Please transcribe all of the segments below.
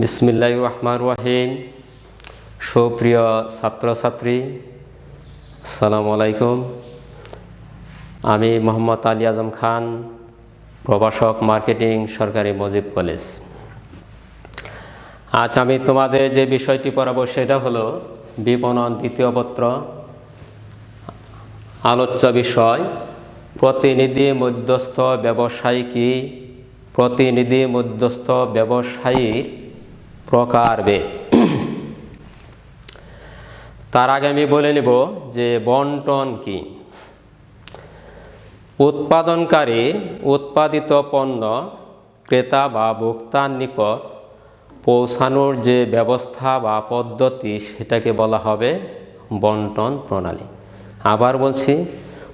বিসমিল্লাহ রহমান রাহিম। সুপ্রিয় ছাত্রছাত্রী, আসসালামু আলাইকুম। আমি মোহাম্মদ আলী আজম খান, প্রভাষক মার্কেটিং, সরকারি মজিব কলেজ। আজ আমি তোমাদের যে বিষয়টি পড়াবো সেটা হলো বিপণন দ্বিতীয় পত্র, আলোচ্য বিষয়, প্রতিনিধি মধ্যস্থ ব্যবসায়ী কি, প্রতিনিধি মধ্যস্থ ব্যবসায়ীর প্রকারভেদ তার আগে আমি বলে নেব যে বন্টন কি। উৎপাদনকারী উৎপাদিত পণ্য ক্রেতা বা ভোক্তার নিকট পৌঁছানোর যে ব্যবস্থা বা পদ্ধতি সেটাকে বলা হবে বন্টন প্রণালী। আবার বলছি,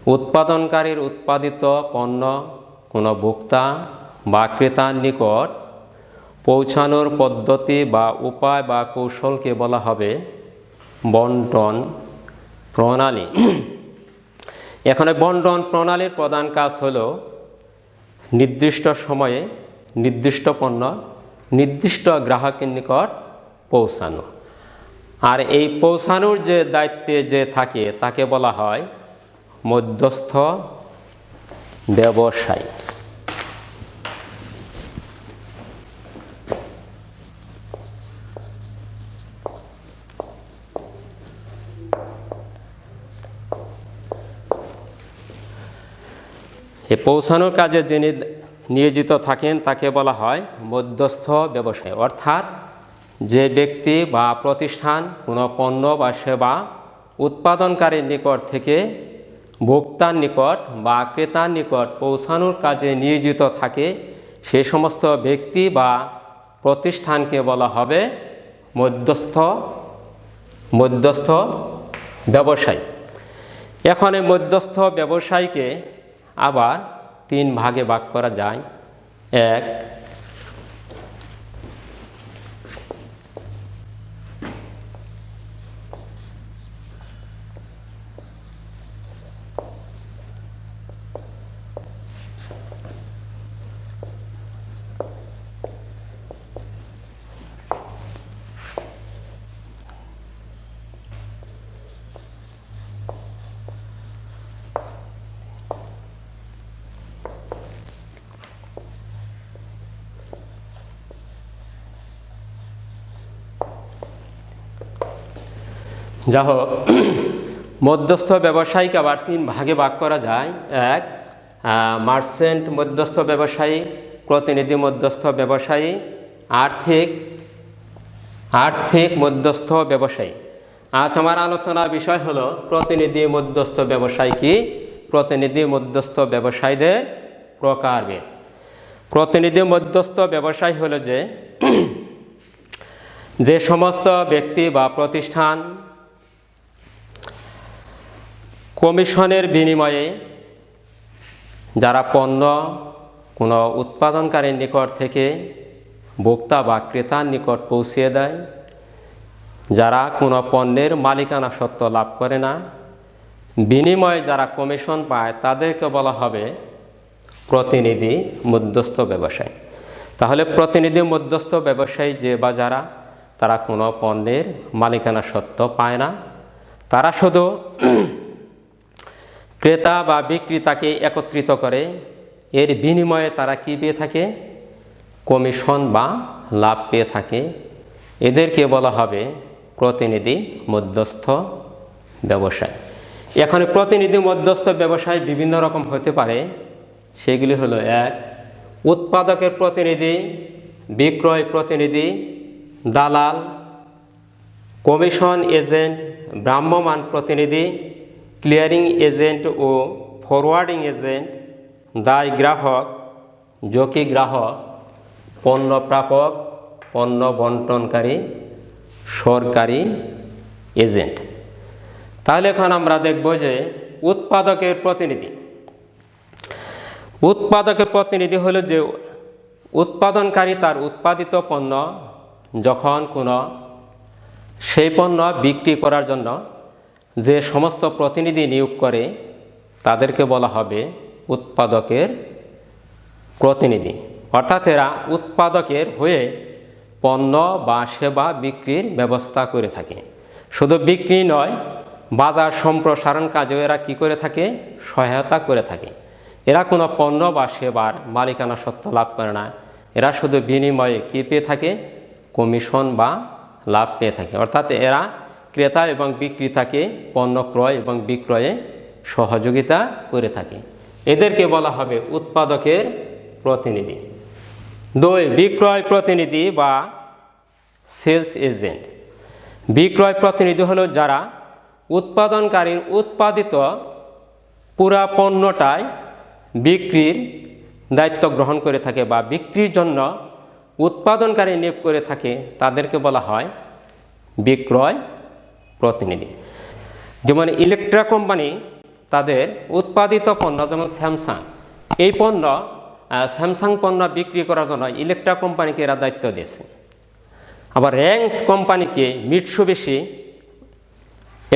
উৎপাদনকারীর উৎপাদিত পণ্য কোনো ভোক্তা বা ক্রেতার নিকট পৌঁছানোর পদ্ধতি বা উপায় বা কৌশলকে বলা হবে বন্টন প্রণালী। এখানে বন্টন প্রণালীর প্রধান কাজ হল নির্দিষ্ট সময়ে নির্দিষ্ট পণ্য, নির্দিষ্ট গ্রাহকের নিকট পৌঁছানো। আর এই পৌঁছানোর যে দায়িত্বে যে থাকে তাকে বলা হয় মধ্যস্থ ব্যবসায়ী। এই পৌঁছানোর কাজে যিনি নিয়োজিত থাকেন, তাকে বলা হয় মধ্যস্থ ব্যবসায়ী। অর্থাৎ যে ব্যক্তি বা প্রতিষ্ঠান, কোনো পণ্য বা সেবা উৎপাদনকারীর নিকট থেকে ভোক্তার নিকট বা ক্রেতার নিকট পৌঁছানোর কাজে নিয়োজিত থাকে, সে সমস্ত ব্যক্তি বা প্রতিষ্ঠানকে বলা হবে মধ্যস্থ মধ্যস্থ ব্যবসায়ী। এখন এই মধ্যস্থ ব্যবসায়ীকে আবার তিন ভাগে ভাগ করা যায়। এক যা হোক মধ্যস্থ ব্যবসায়ীকে আবার তিন ভাগে ভাগ করা যায়। এক মার্চেন্ট মধ্যস্থ ব্যবসায়ী, প্রতিনিধি মধ্যস্থ ব্যবসায়ী। আর্থিক আর্থিক মধ্যস্থ ব্যবসায়ী। আজ আমার আলোচনার বিষয় হলো, প্রতিনিধি মধ্যস্থ ব্যবসায়ী কি? প্রতিনিধি মধ্যস্থ ব্যবসায়ীদের প্রকারভেদ প্রতিনিধি মধ্যস্থ ব্যবসায়ী হলো যে যে সমস্ত ব্যক্তি বা প্রতিষ্ঠান কমিশনের বিনিময়ে যারা পণ্য কোনো উৎপাদনকারীর নিকট থেকে ভোক্তা বা ক্রেতার নিকট পৌঁছিয়ে দেয়, যারা কোনো পণ্যের মালিকানা সত্ত্ব লাভ করে না, বিনিময়ে যারা কমিশন পায় তাদেরকে বলা হবে প্রতিনিধি মধ্যস্থ ব্যবসায়ী। তাহলে প্রতিনিধি মধ্যস্থ ব্যবসায়ী যে বা যারা, তারা কোনো পণ্যের মালিকানা সত্ত্ব পায় না। তারা শুধু ক্রেতা বা বিক্রেতাকে একত্রিত করে, এর বিনিময়ে তারা কি পেয়ে থাকে? কমিশন বা লাভ পেয়ে থাকে। এদেরকে বলা হবে প্রতিনিধি মধ্যস্থ ব্যবসায়। এখানে প্রতিনিধি মধ্যস্থ ব্যবসায় বিভিন্ন রকম হতে পারে। সেগুলি হলো এক, উৎপাদকের প্রতিনিধি, বিক্রয় প্রতিনিধি, দালাল, কমিশন এজেন্ট ভ্রাম্যমান প্রতিনিধি ক্লিয়ারিং এজেন্ট ও ফরওয়ার্ডিং এজেন্ট দায় গ্রাহক জকি গ্রাহক, পণ্য প্রাপক, পণ্য বন্টনকারী সরকারি এজেন্ট তাহলে এখন আমরা দেখব যে উৎপাদকের প্রতিনিধি। উৎপাদকের প্রতিনিধি হলো যে উৎপাদনকারী তার উৎপাদিত পণ্য যখন কোনো সেই পণ্য বিক্রি করার জন্য যে সমস্ত প্রতিনিধি নিয়োগ করে, তাদেরকে বলা হবে উৎপাদকের প্রতিনিধি। অর্থাৎ এরা উৎপাদকের হয়ে পণ্য বা সেবা বিক্রির ব্যবস্থা করে থাকে। শুধু বিক্রি নয়, বাজার সম্প্রসারণ কাজেও এরা কী করে থাকে? সহায়তা করে থাকে। এরা কোনো পণ্য বা সেবার মালিকানা সত্ত্ব লাভ করে না। এরা শুধু বিনিময়ে কী পেয়ে থাকে? কমিশন বা লাভ পেয়ে থাকে। অর্থাৎ এরা ক্রেতা এবং বিক্রেতাকে পণ্য ক্রয় এবং বিক্রয়ে সহযোগিতা করে থাকে। এদেরকে বলা হবে উৎপাদকের প্রতিনিধি। দুই, বিক্রয় প্রতিনিধি বা সেলস এজেন্ট। বিক্রয় প্রতিনিধি হলো যারা উৎপাদনকারীর উৎপাদিত পুরা পণ্যটায় বিক্রির দায়িত্ব গ্রহণ করে থাকে বা বিক্রির জন্য উৎপাদনকারী নিয়োগ করে থাকে, তাদেরকে বলা হয় বিক্রয় প্রতিনিধি। যেমন ইলেকট্রা কোম্পানি তাদের উৎপাদিত পণ্য, যেমন স্যামসাং, এই পণ্য স্যামসাং পণ্য বিক্রি করার জন্য ইলেকট্রা কোম্পানিকে এরা দায়িত্ব দিয়েছে। আবার র্যাঙ্কস কোম্পানিকে মিটসুবিশি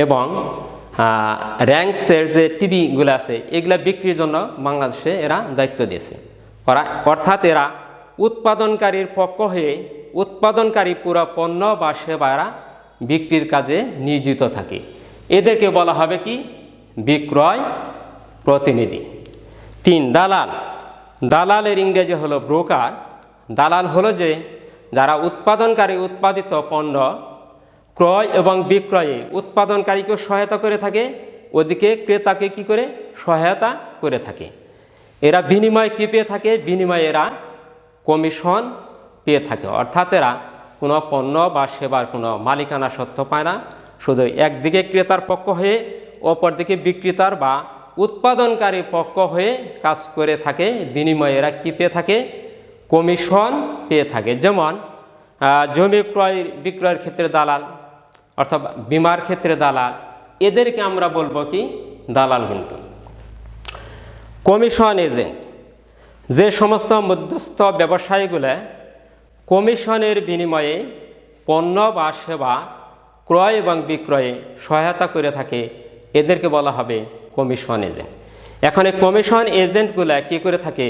এবং র্যাঙ্কসের যে টিভিগুলো আছে, এগুলা বিক্রির জন্য বাংলাদেশে এরা দায়িত্ব দিয়েছে। ওরা, অর্থাৎ এরা উৎপাদনকারীর পক্ষ হয়ে উৎপাদনকারী পুরো পণ্য বা সেবা এরা বিক্রির কাজে নিয়োজিত থাকে। এদেরকে বলা হবে কি? বিক্রয় প্রতিনিধি। তিন, দালাল। দালালের ইংরেজি হলো ব্রোকার। দালাল হলো যে, যারা উৎপাদনকারী উৎপাদিত পণ্য ক্রয় এবং বিক্রয়ে উৎপাদনকারীকে সহায়তা করে থাকে, ওদিকে ক্রেতাকে কি করে? সহায়তা করে থাকে। এরা বিনিময় কী পেয়ে থাকে? বিনিময়ে এরা কমিশন পেয়ে থাকে। অর্থাৎ এরা কোনো পণ্য বা সেবার কোনো মালিকানা সত্ত্ব পায় না। শুধু একদিকে ক্রেতার পক্ষ হয়ে, অপরদিকে বিক্রেতার বা উৎপাদনকারী পক্ষ হয়ে কাজ করে থাকে, বিনিময়ে এরা কী পেয়ে থাকে? কমিশন পেয়ে থাকে। যেমন জমি ক্রয়, বিক্রয়ের ক্ষেত্রে দালাল অর্থাৎ বিমার ক্ষেত্রে দালাল। এদেরকে আমরা বলব কি? দালাল কিন্তু। Commission agent. যে সমস্ত মধ্যস্থ ব্যবসায়ীগুলো কমিশনের বিনিময়ে পণ্য বা সেবা, ক্রয় এবং বিক্রয়ে সহায়তা করে থাকে। এদেরকে বলা হবে কমিশন এজেন্ট। এখানে কমিশন এজেন্টগুলো কী করে থাকে?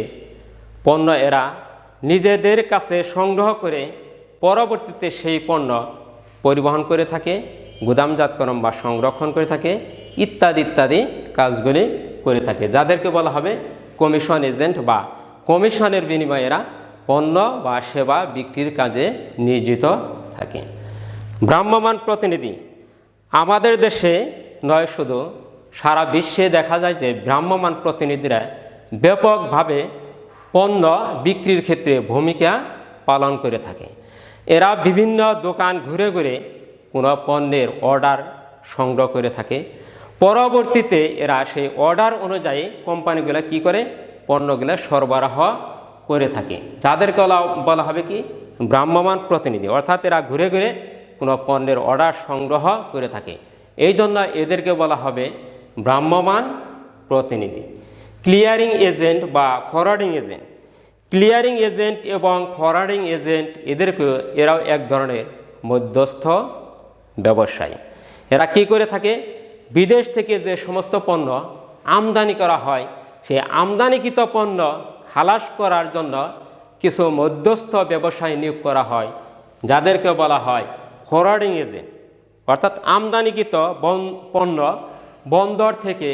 পণ্য এরা নিজেদের কাছে সংগ্রহ করে পরবর্তীতে সেই পণ্য পরিবহন করে থাকে গুদামজাতকরণ বা সংরক্ষণ করে থাকে, ইত্যাদি ইত্যাদি কাজগুলি করে থাকে। যাদেরকে বলা হবে কমিশন এজেন্ট বা কমিশনের বিনিময়ে এরা পণ্য বা সেবা বিক্রির কাজে নিয়োজিত থাকে। ভ্রাম্যমাণ প্রতিনিধি, আমাদের দেশে নয় শুধু, সারা বিশ্বে দেখা যায় যে ভ্রাম্যমাণ প্রতিনিধিরা ব্যাপকভাবে পণ্য বিক্রির ক্ষেত্রে ভূমিকা পালন করে থাকে। এরা বিভিন্ন দোকান ঘুরে ঘুরে কোনো পণ্যের অর্ডার সংগ্রহ করে থাকে। পরবর্তীতে এরা সেই অর্ডার অনুযায়ী কোম্পানিগুলো কি করে? পণ্যগুলো সরবরাহ করে থাকে। যাদেরকে বলা- হবে কি? ভ্রাম্যমাণ প্রতিনিধি। অর্থাৎ এরা ঘুরে ঘুরে কোনো পণ্যের অর্ডার সংগ্রহ করে থাকে। এই জন্য এদেরকে বলা হবে ভ্রাম্যমাণ প্রতিনিধি। ক্লিয়ারিং এজেন্ট বা ফরওয়ার্ডিং এজেন্ট ক্লিয়ারিং এজেন্ট এবং ফরওয়ার্ডিং এজেন্ট এদেরকে এরাও এক ধরনের মধ্যস্থ ব্যবসায়ী। এরা কি করে থাকে? বিদেশ থেকে যে সমস্ত পণ্য আমদানি করা হয়, সেই আমদানিকৃত পণ্য খালাস করার জন্য কিছু মধ্যস্থ ব্যবসায় নিয়োগ করা হয়, যাদেরকে বলা হয় ফরওয়ার্ডিং এজেন্ট অর্থাৎ আমদানিকৃত পণ্য বন্দর থেকে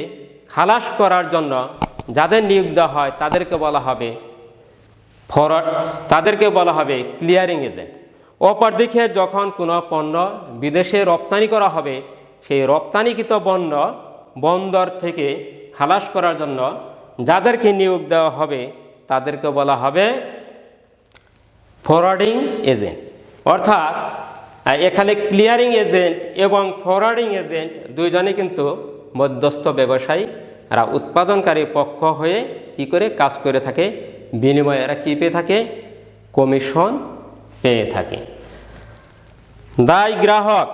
খালাস করার জন্য যাদের নিয়োগ দেওয়া হয়, তাদেরকে বলা হবে ফরওয়ার্ড তাদেরকে বলা হবে ক্লিয়ারিং এজেন্ট অপরদিকে যখন কোনো পণ্য বিদেশে রপ্তানি করা হবে, সেই রপ্তানিকৃত পণ্য বন্দর থেকে খালাস করার জন্য যাদেরকে নিয়োগ দেওয়া হবে তাদেরকে বলা হবে ফরওয়ার্ডিং এজেন্ট অর্থাৎ এখানে ক্লিয়ারিং এজেন্ট এবং ফরওয়ার্ডিং এজেন্ট দুইজনে কিন্তু মধ্যস্থ ব্যবসায়ী এরা উৎপাদনকারী পক্ষ হয়ে কি করে কাজ করে থাকে, বিনিময়ে এরা কী পেয়ে থাকে কমিশন পেয়ে থাকে। দায় গ্রাহক,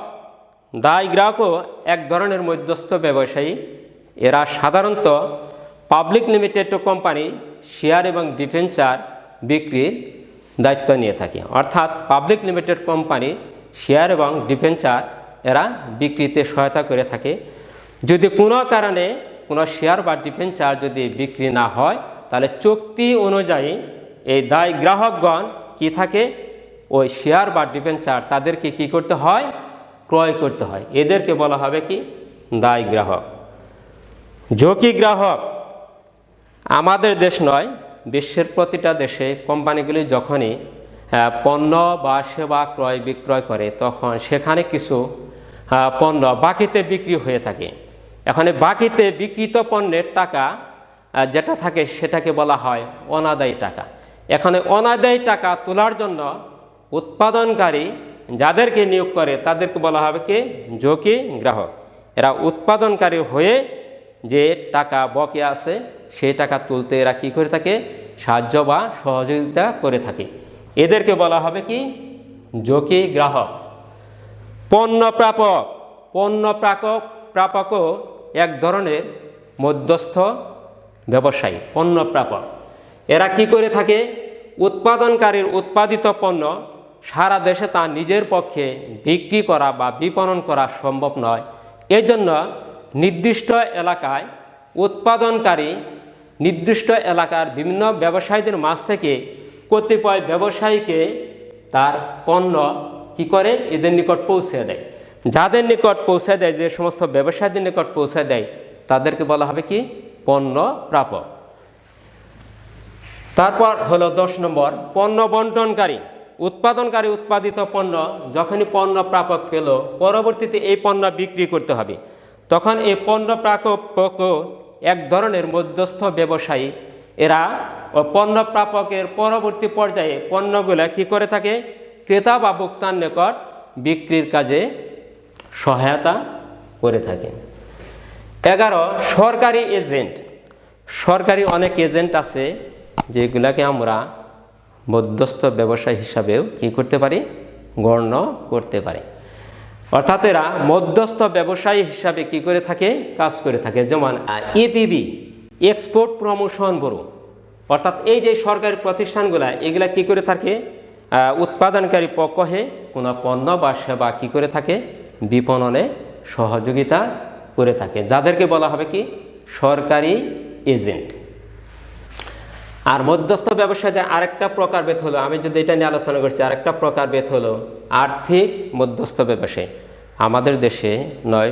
দায় গ্রাহকও এক ধরনের মধ্যস্থ ব্যবসায়ী। এরা সাধারণত পাবলিক লিমিটেড কোম্পানি শেয়ার এবং ডিফেন্সার বিক্রির দায়িত্ব নিয়ে থাকে। অর্থাৎ পাবলিক লিমিটেড কোম্পানি শেয়ার এবং ডিফেন্সার এরা বিক্রিতে সহায়তা করে থাকে। যদি কোনো কারণে কোনো শেয়ার বা ডিফেন্সার যদি বিক্রি না হয়, তাহলে চুক্তি অনুযায়ী এই দায় গ্রাহকগণ কি থাকে? ওই শেয়ার বা ডিভেঞ্চার তাদেরকে কি করতে হয়? ক্রয় করতে হয়। এদেরকে বলা হবে কি? দায় গ্রাহক। ঝুঁকি গ্রাহক। আমাদের দেশ নয়, বিশ্বের প্রতিটা দেশে কোম্পানিগুলি যখনই পণ্য বা সেবা ক্রয় বিক্রয় করে, তখন সেখানে কিছু পণ্য বাকিতে বিক্রি হয়ে থাকে। এখানে বাকিতে বিক্রিত পণ্যের টাকা যেটা থাকে সেটাকে বলা হয় অনাদায়ী টাকা। এখানে অনাদায়ী টাকা তোলার জন্য উৎপাদনকারী যাদেরকে নিয়োগ করে, তাদেরকে বলা হবে কি? ঝুঁকি গ্রাহক। এরা উৎপাদনকারী হয়ে যে টাকা বকে আছে সেই টাকা তুলতে এরা কী করে থাকে? সাহায্য বা সহযোগিতা করে থাকে। এদেরকে বলা হবে কি? ঝুঁকি গ্রাহক। পণ্য প্রাপক। পণ্য প্রাপক, প্রাপকও এক ধরনের মধ্যস্থ ব্যবসায়ী, পণ্য প্রাপক। এরা কি করে থাকে? উৎপাদনকারীর উৎপাদিত পণ্য সারা দেশে তা নিজের পক্ষে বিক্রি করা বা বিপণন করা সম্ভব নয়। এজন্য নির্দিষ্ট এলাকায় উৎপাদনকারী নির্দিষ্ট এলাকার বিভিন্ন ব্যবসায়ীদের মাছ থেকে কতিপয় ব্যবসায়ীকে তার পণ্য কি করে এদের নিকট পৌঁছে দেয়। যাদের নিকট পৌঁছে দেয়, যে সমস্ত ব্যবসায়ীদের নিকট পৌঁছে দেয়, তাদেরকে বলা হবে কি? পণ্য প্রাপক। তারপর হলো দশ নম্বর, পণ্য বন্টনকারী। উৎপাদনকারী উৎপাদিত পণ্য যখনই পণ্য প্রাপক পেল, পরবর্তীতে এই পণ্য বিক্রি করতে হবে। তখন এই পণ্য প্রাপক এক ধরনের মধ্যস্থ ব্যবসায়ী। এরা পণ্য প্রাপকের পরবর্তী পর্যায়ে পণ্যগুলো কি করে থাকে? ক্রেতা বা ভোক্তার নিকট বিক্রির কাজে সহায়তা করে থাকে। এগারো, সরকারি এজেন্ট। সরকারি অনেক এজেন্ট আছে যেগুলাকে আমরা মধ্যস্থ ব্যবসায় হিসাবেও কি করতে পারি? গণ্য করতে পারি। অর্থাৎ এরা মধ্যস্থ ব্যবসায়ী হিসাবে কি করে থাকে? কাজ করে থাকে। যেমন ইপিবি এক্সপোর্ট প্রমোশন ব্যুরো অর্থাৎ এই যে সরকারি প্রতিষ্ঠানগুলা, এগুলা কি করে থাকে? উৎপাদনকারী পক্ষ কোনো পণ্য বা সেবা কি করে থাকে? বিপণনে সহযোগিতা করে থাকে। যাদেরকে বলা হবে কি? সরকারি এজেন্ট। আর মধ্যস্থ ব্যবসায়ীদের আরেকটা প্রকার প্রকারভেদ হলো, আমি যদি এটা নিয়ে আলোচনা করছি, আরেকটা প্রকার প্রকারভেদ হলো আর্থিক মধ্যস্থ ব্যবসায়ী। আমাদের দেশে নয়,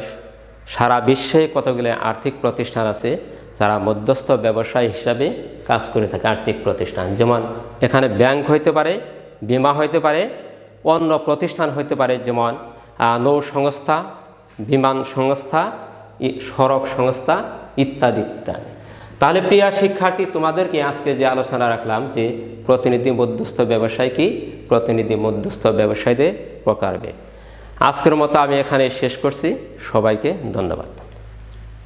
সারা বিশ্বে কতগুলো আর্থিক প্রতিষ্ঠান আছে যারা মধ্যস্থ ব্যবসায়ী হিসাবে কাজ করে থাকে, আর্থিক প্রতিষ্ঠান। যেমন এখানে ব্যাংক হইতে পারে, বিমা হইতে পারে, অন্য প্রতিষ্ঠান হইতে পারে, যেমন নৌ সংস্থা, বিমান সংস্থা সড়ক সংস্থা, ইত্যাদি ইত্যাদি। তাহলে প্রিয়া শিক্ষার্থী, তোমাদেরকে আজকে যে আলোচনা রাখলাম যে প্রতিনিধি মধ্যস্থ ব্যবসায় কি, প্রতিনিধি মধ্যস্থ ব্যবসায়ীদের প্রকারভেদ। আজকের মতো আমি এখানে শেষ করছি। সবাইকে ধন্যবাদ।